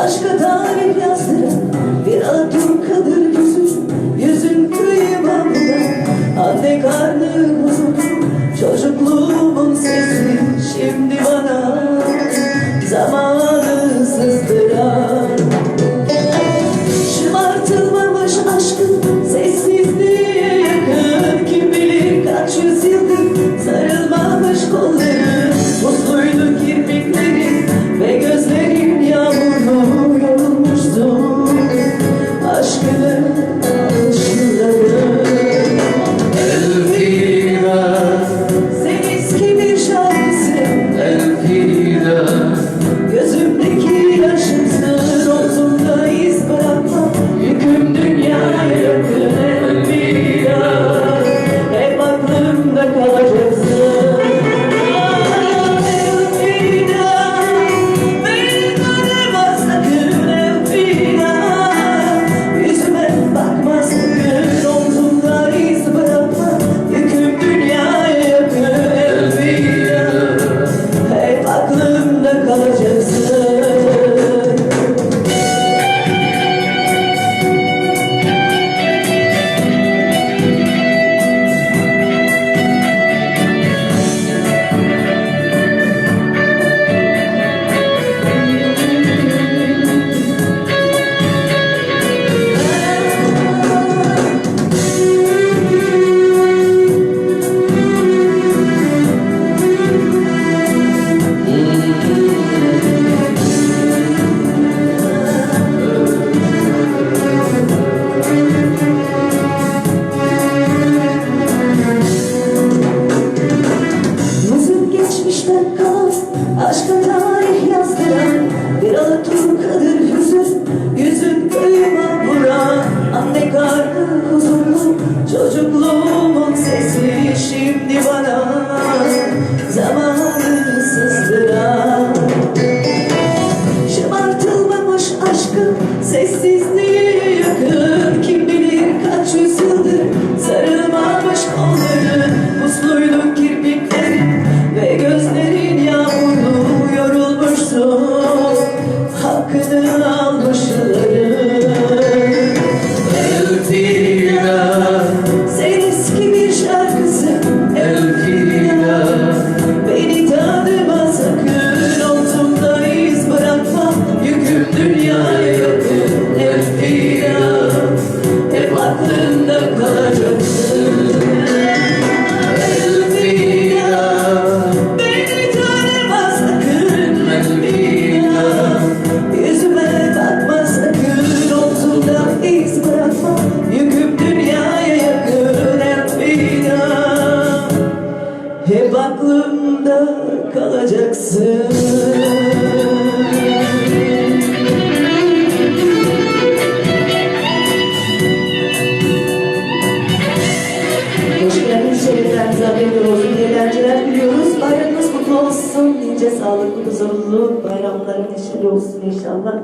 Aşka dair yazdım hep aklımda kalacaksın Hoş geldiniz şeriflerinize hayırlı olsun. Eğlenceler diliyoruz. Bayramınız kutlu olsun. Nice sağlıklı, huzurlu bayramlar neşeli olsun inşallah.